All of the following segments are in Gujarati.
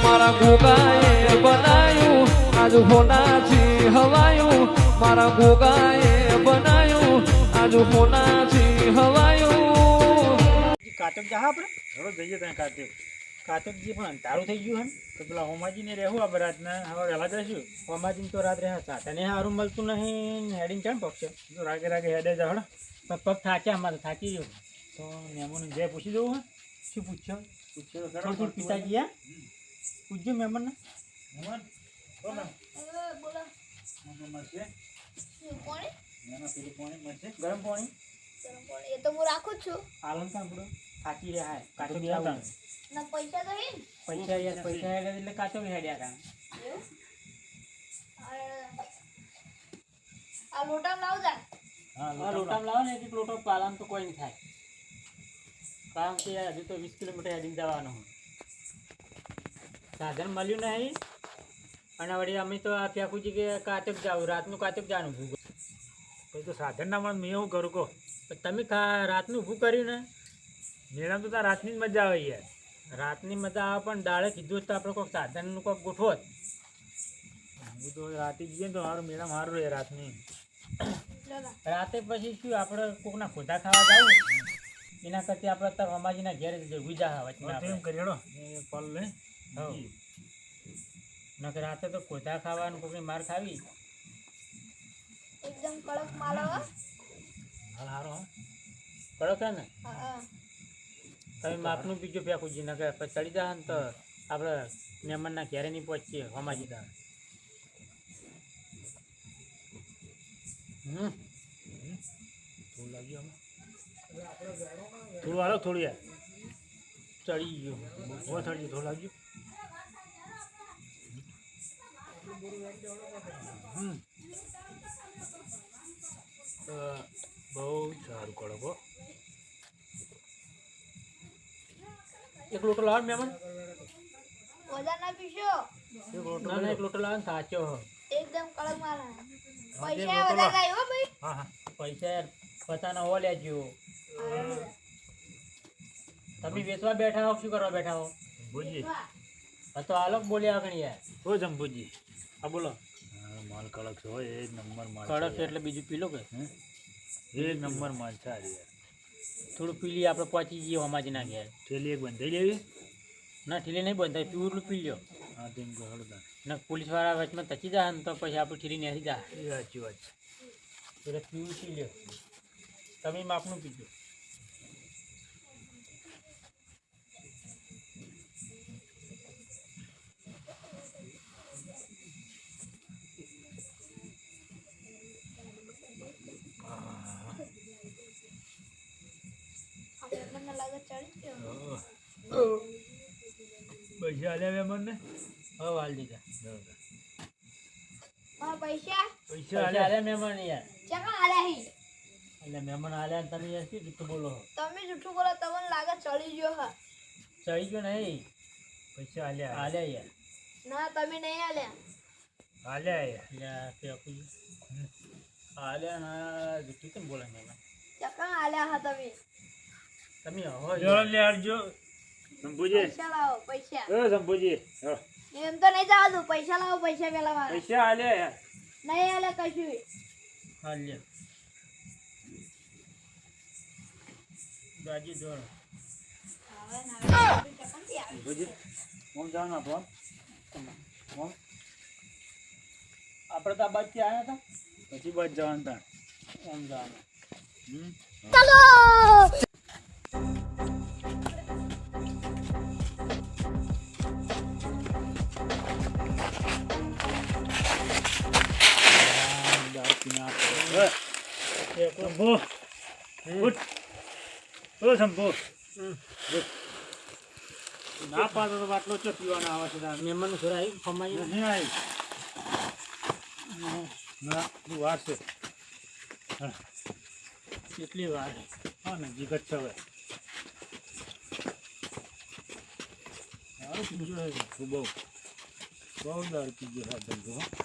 મારા ગોગાએ બનાયું આજ હોનાથી હવાયું. મારા ગોગાએ બનાયું આજ હોનાથી હવાયું. કાતક જા આપણે? હવે જઈએ ત્યાં કાતક કાતકજી પણ અંધારું થઈ ગયું હે તો પેલા હોમાજીને રહેવું આપણે રાતના હવે વહેલા જઈશું હોમાજીને તો રાત રહ્યા હતા તને સારું મળતું નહીં હેડિંગ હેડીને ચાણ પક્ષ. જો રાગે રાગે હેડે જાવ હડો પગ થાક્યા અમારે થાકી ગયો. તો મેમોને જે પૂછી દઉં હે શું પૂછ્યો? પૂછ્યો પિતાજી હે પૂછજો મહેમાનને મહેમાન બોલો બોલો મળશે શું પાણી એમાં પેલું પાણી મળશે ગરમ પાણી ગરમ પાણી એ તો હું રાખું જ છું આલમ સાંભળો થાકી રહ્યા હે કાચો બી આવતા ના પૈસા તો હે ને પૈસા યાર પૈસા હેડે એટલે કાચો બી હેડ્યા કાં એવું આ- આ લોટા લાવ જા હા લોટામાં લાવો ને એક એક લોટો પાલામ તો કોઈ નહીં થાય કારણ કે યાર હજુ તો વીસ કિલોમીટર હેડીને જવાનું સાધન મળ્યું નહીં. અને વળી અમે તો આ ફેંકુજી કે કાચક જાવ રાતનું કાચક જવાનું ઊભું પછી તો સાધન ના મળે મેં શું કરું કહો? તમે રાતનું ઊભું કર્યું ને? મેળામાં તો ત્યાં રાતની જ મજા આવે યાર. રાતની મજા આવે પણ દાડે કીધું તો આપણે કોઈક સાધનનું કોઈક ગોઠવો જ હું તો રાતે જઈએ તો સારું મેળામાં સારું રહે રાતની. રાતે પછી શું આપણે કોકના ખોટા ખાવા જાવ એના કરતી આપણે અત્યારે અમાજીના ઘેર ગુજા વચમાં પલ લે. નકર રાતે તો ખોટા ખાવાનું કોકની માર ખાવી? એકદમ કડક માલ હો. હાલ હારો કડક ને? તમે માપનું બીજો ફેંકુજી નકર પછી ચડી જાય ને તો આપણે મહેમાનના ઘેરે નહીં પહોંચીએ હમાજી ત્યાં હમ. થોડું લાગ્યું થોડું હાલો થોડું યાર. ચડી ગયું. બહુ ચડી ગયું થોડું લાગ્યું હમ તો બહુ સારું કડક હો. એક લોટો લાવ મેમન વધારે ના પીશો. એક લોટો ના એક લોટો લાવ સાચો એકદમ કડક જે પૈસા લાવ. લાવ્યો ભાઈ. હા હા. પૈસા યાર હો લેજો. તમે વેચવા બેઠા હો શું કરવા બેઠા હો? તો આલોક બોલ્યા આગળ યાર ઓ જંબુજી હા બોલો. માલ કડક છે હોય એક નંબર માલ કડક છે. એટલે બીજું પી લો કે એક નંબર માલ છે થોડું પી લઈએ આપણે પહોંચી જઈએ હમાજી ના ગયા થેલી એક બંધાઈ લેવી? ના ઠેલી નહીં બંધાય પીવું પી લ્યો. હા તેમ કહો ને પોલીસવાળા વચમાં તચી જાય ને તો પછી આપણે ઠીલી નહીં જાય એ સાચી વાત છે. એટલે પીવું પી લ્યો. તમે માપનું પીજો આપણે મને લાગે ચડી ગયો પૈસા આલ્યા મહેમાન ને હવે વાલ દીધા. હા પૈસા? પૈસા આલ્યા. મહેમાન યાર. ચકા આલ્યા હી? એટલે મહેમાન આલ્યા ને તમે યાર શું જૂઠું બોલો? તમે જૂઠું બોલો તમને લાગે ચડી ગયો હા. ચડી ગયો નહીં. પૈસા આલ્યા. આલ્યા યાર. ના તમે નહીં આલ્યા. આલ્યા યાર. આલ્યા ના જૂઠું કેમ બોલે મહેમાન? ચકા આલ્યા હા તમે? તમે હો જોડો લે પૈસા લાવો પૈસા. એમ તો નહીં જવા દઉં પૈસા લાવો પૈસા પેલા મારા પૈસા યાર નહીં આલે કશું. જોડો શંભુજી ઓમ જવાનું આપણો તો આ આવ્યા હતા. પછી બચ જવાનું હતા. ઓમ જવાનું? ચાલો! શંભુ. ઓ શંભુ. ના પાડો તો બાટલો ચો પીવાના આવે છે. મહેમાન ઘરે આવી ફમાઈ નહીં આવી. ના તું વાર છે. કેટલી વાર? હા ને જીગત છે હવે. બહુ. બહુ દારૂ પીજો હા ધંધો.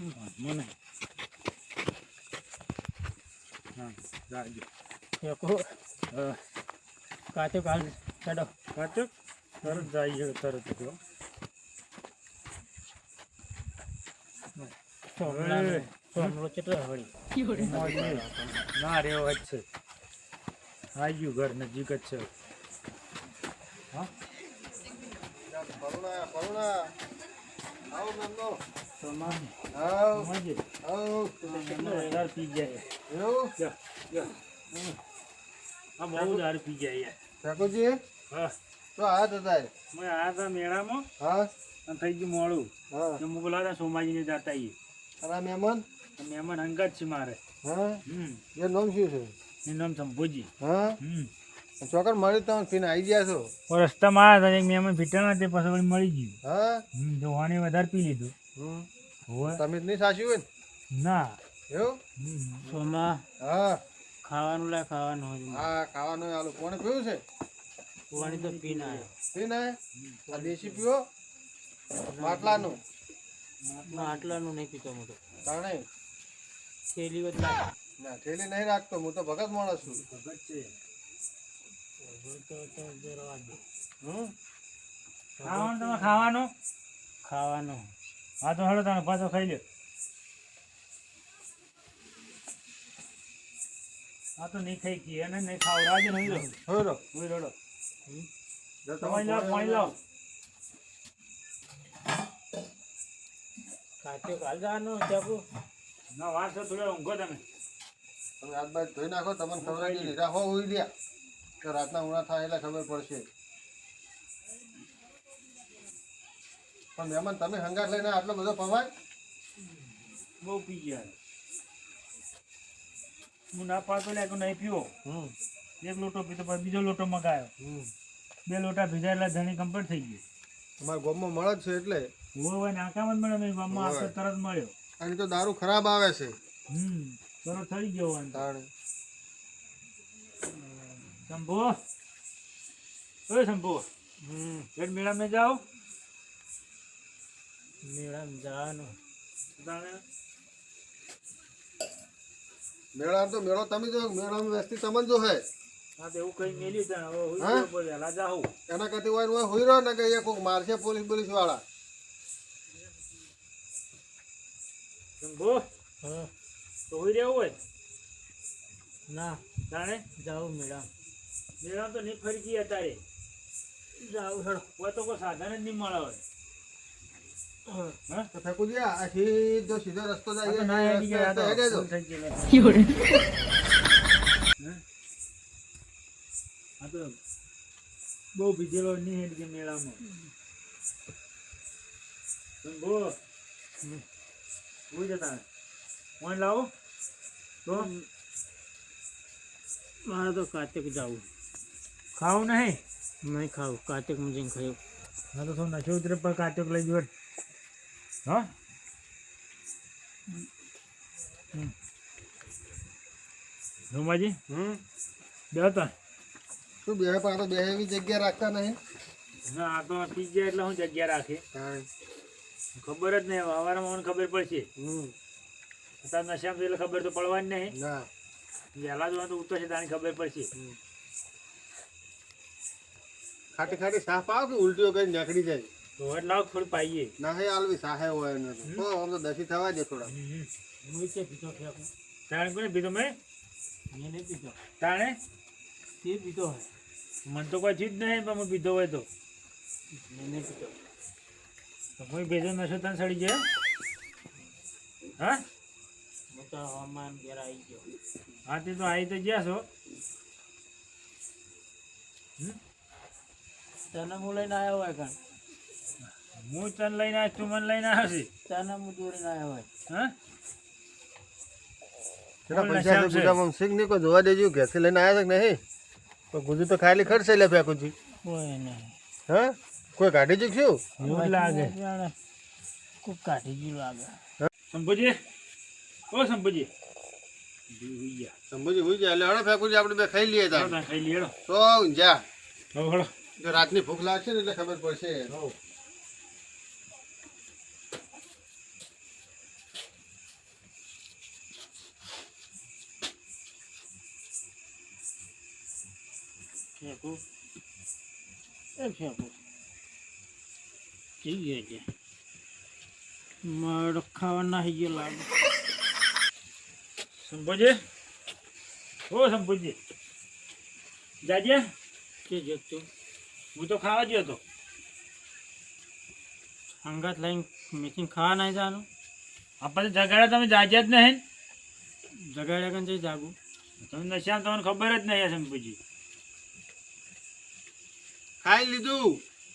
મને હા? ફેંકો હા કાચો કાલ ચડો કાચો તરત છે તરત જો સોમલો કેટલો હળી ના રેવો જ છે આવી ગયું ઘર નજીક જ છે હા પરુણા પરુણા આવો મેમનો તો મેળામાં હા થઈ ગયું મોડું તો હું બોલાતા સોમાજીને જાતા આવીએ મહેમાન તો મહેમાન અંગત છે મારે હા એ નામ શું છે એનું નામ શંભુજી હા ચોકર મળી તમે પીને આવી ગયા છો રસ્તામાં આવ્યા હતા એક મહેમાન ફીટાણા તે પછી મળી ગયું હા તો વધારે પી લીધું. તમે જ નહીં સાચી હોય ને? ના. એવું. સોમા હા. ખાવાનું લે ખાવાનું હા ખાવાનું આલું. કોણે પીવું છે? પાણી તો પી ના. પી ના આ દેશી પીવો? માટલાનું. આટલાનું નહીં પીતો મોટો તાણે? થેલી વધ ના થેલી નહીં રાખતો. હું તો ભગત માણસ છું. ભગત છે. હમ? ખાવાનું તમે ખાવાનું? ખાવાનું. હા તો હળો તાણે પાછો ખાઈ લે હા તો નહીં ખાઈ ગઈ એને નહીં ખાવ. રાજે નહીં હોય રો રડો જો પાણી લાવ પાણી લાવ. કાચો કાલ જવાનું ચાકુ ના વાર છે થોડો ઊંઘો તમે. તમે રાત બાદ ધોઈ નાખો તમને ખબર લીધા. રાખો ઉઈ રહ્યા તો રાતના ઉણા થાય એટલે ખબર પડશે. પણ મહેમાન તમે હંગાર લઈને આટલો બધો પવાય બહુ પી ગયા. હું ના પાડતો લે નહીં પીવો. એક લોટો પીતો પછી બીજો લોટો મગાયો. બે લોટા ભીજા એટલે ધણી કમ્પ્લીટ થઈ ગઈ. તમારા ગોમમાં મળે જ છે એટલે. હોય નાકામાં જ મળે નહીં ગામમાં આપણે તરત મળ્યો. અને તો દારૂ ખરાબ આવે છે. હમ તરત થઈ ગયો હોય તાણે. શંભો. ઓય શંભુ. હમ. એક મેળા મેં જાઓ. મેળામાં જવાનું. તાણે મેળા તો મેળો તમે જો મેળામાં વ્યસ્તી તમે જો હે. એવું કઈ મેલ્યું ત્યાં હવે એના કરતી હોય ને હોય હોઈ રહ્યો ને કે એ કોઈક મારશે પોલીસ પોલીસવાળા શંભુ હા. તો હોય રહેવું હોય? ના. તાણે જાઉં મેળા. મેળા તો નહીં ફરી ગયા તારે જાઉં હેડો. હોય તો કોઈ સાધન જ નહીં મળે હોય હા તો ફેંકુજી આ સીધો રસ્તો જાય જો. બહુ ભીજેલો નહીં હેડી ગયા મેળામાં શંભુ હુઈ જતા ફોન લાવો તો મારે તો કાર્તિક જવું ખાવું નહીં? નહીં ખાવું. કાર્તિક જઈને ખાયું હા તો થોડું નશો ઉતરે પણ કાર્તિક લઈ જોડ હા? રૂમાજી હમ. બે હતા? શું બે પાડો બે એવી જગ્યા રાખતા નહીં. ના આ તો પી ગયા એટલે હું જગ્યા રાખે. ખબર જ નહીં વાવારમાં મને ખબર પડશે. હમ. તાર નશામાં એટલે ખબર તો પડવાની નહીં. ના. વહેલા જોવા તો ઉતરશે તાની ખબર પડશે. ખાટી ખાટી સાફ આવ કે ઉલટીઓ કરીને નીકળી જાય. તો એટલે લાવ થોડું પાઈએ. ના હે આલવી સાહે હોય ને તો. આમ તો દસી થવા દે થોડા. હું કે પીતો ફેંકું તાણે કોને પીધો મેં? મેં નહીં પીતો તાણે? તે પીતો હોય. મને તો કોઈ ચીજ નહીં પણ હું પીધો હોય તો. મેં નહીં પીતો તો કોઈ ભેજો નશો તને સડી જાય હા? હું તો હવામાન ઘેર આવી ગયો. હા તે તો આવી તો ગયા છો. તને હું લઈને આવ્યો હોય કાં હું તને લઈને આવીશ તું મને લઈને આવશે તને હું દોરીને આવ્યો હોય. હા? કેટલા પૈસા શ્યામ છે. છે. ગુજામાં કોઈ જોવા દેજો ઘેરથી લઈને આવ્યા છે નહીં? કોઈ ગુજુ તો ખાલી ખર્ચે લે ફેંકુજી. કોઈ નહીં. હા? કોઈ કાઢી ચૂક્યું? એવું લાગે. ખૂબ કાઢી લાગે. ઓ સંભુજી. જાય એટલે હળો ફેંકુજી આપણે બે ખાઈ લઈએ તાર ખાઈ લઈએ તો જા. હળો જો રાતની ભૂખ લાગશે ને એટલે ખબર પડશે. ફેંકું એ ફેંકું જઈ ગયા છે મારો ખાવાના થઈ ગયો લાગે શંભુજી ઓ શંભુજી જાજે? કે જતું હું તો ખાવા ગયો હતો હંગાત લઈને મેચિંગ ખાવા નહીં જવાનું. આપણે જગાડ્યા તમે જાજ્યા જ નહીં જગાડ્યા કન જઈ જાગું. તમે નશામાં, તમને ખબર જ નહીં શંભુજી ખાઈ લીધું.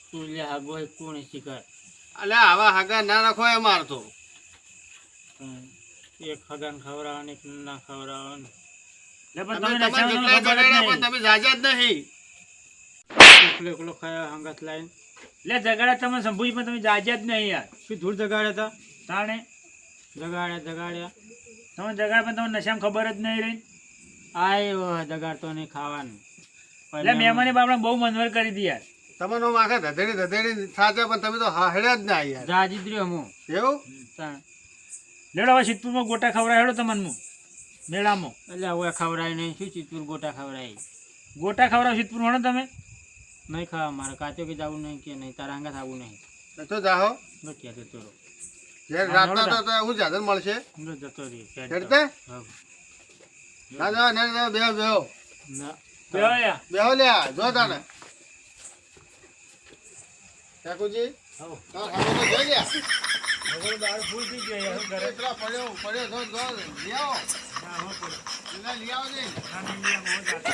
તું લે હાગો હોય કોણ શિકાર અલ્યા આવા હાગા ના નાખો એ મારતો એક હગાન ખવડાવવાનું એક ના ખવડાવવાનું. તમે જાજા જ નહીં. એકલો એકલો ખાયા હંગાત લાઈન. એટલે જગાડ્યા તમે શંભુજી પણ તમે જાજ્યા જ નહીં યાર. શું ધૂળ જગાડ્યા હતા? તાણે? જગાડ્યા જગાડ્યા. તમે જગાડ પણ તમને નશામાં ખબર જ નહીં રહી. આયો જગાડતો નહીં ખાવાનું. એટલે મહેમાને બાપડા બહુ મનવર કરી દી યાર. નો માખે ધધેડી ધધેડી થાચે પણ તમે તો હાહેડ્યા જ ના યાર. જાજી જ રહ્યો હું. એવું. લેડો હવે સિદ્ધપુરમાં ગોટા ખવડાય હેડો તમને મેળામાં. એટલે હવે ખવડાય નહીં. શું ચિત્તૂર ગોટા ખવડાય? ગોટા ખવડાવ સિદ્ધપુરમાં ને તમે? નહીં ખાવા મારે કાચો કે જવું નહીં કે નહીં તારા અંગાત થવું નહીં. તો જાહો. નથી જતો રહો. રાતના તો. હું જાદર મળશે. જતો રહી ના ના બે બે બેહો. ના. બેહો યાર. બેહો લ્યા જો તાને ઠાકોરજી હઉ. તાર ખાવો તો જોઈ લ્યા હવે દાળ ફૂલ થઈ ગઈ યાર. ઘરે પેલા પડ્યો પડ્યો જો જો લઈ આવો ના, હો પડે. પેલા લઈ આવો ને ના, નહીં, નહીં, હો જાતે.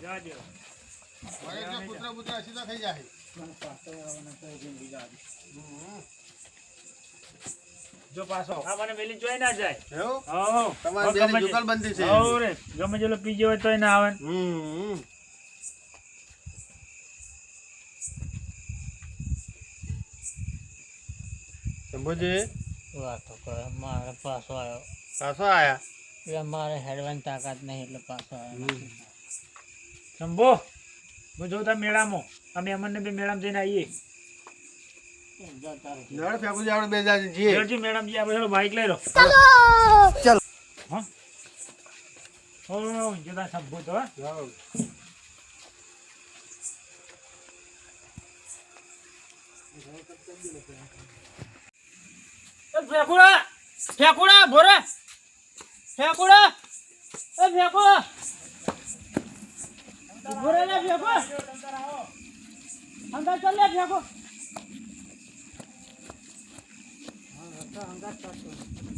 જવા દ્યો. મારે જો કૂતરા બૂતરા સીધા ખાઈ જાય જો પાછો. આ મને વેલી જોઈ ના જાય. એવું? હો તમારી બેની જુગલબંધી છે. હો રે. ગમે જેટલો પીજે હોય તોય ના આવે. હમ શંભુજી વાતો કરે. મારે પાછો આવ્યો. પાછો આયા? એટલે મારે હેડવાની તાકાત નહીં એટલે પાછો આવ્યો શંભો હું જોઉં તા મેળામાં. અમે અમને બી મેળામાં જઈને આવીએ. નળ ફેંકુજી આપણે બે જાજી જીએ. જોરજી મેડમજી આપણે ચલો બાઈક લઈ લો. હા? હો જોતા શંભો તો હા. ફેંકુડા ફેંકુડા ભોરે. ફેંકુડા એ ફેંકો ભોરે લે ફેંકો અંદર ચાલ લે ફેંકો Enggak.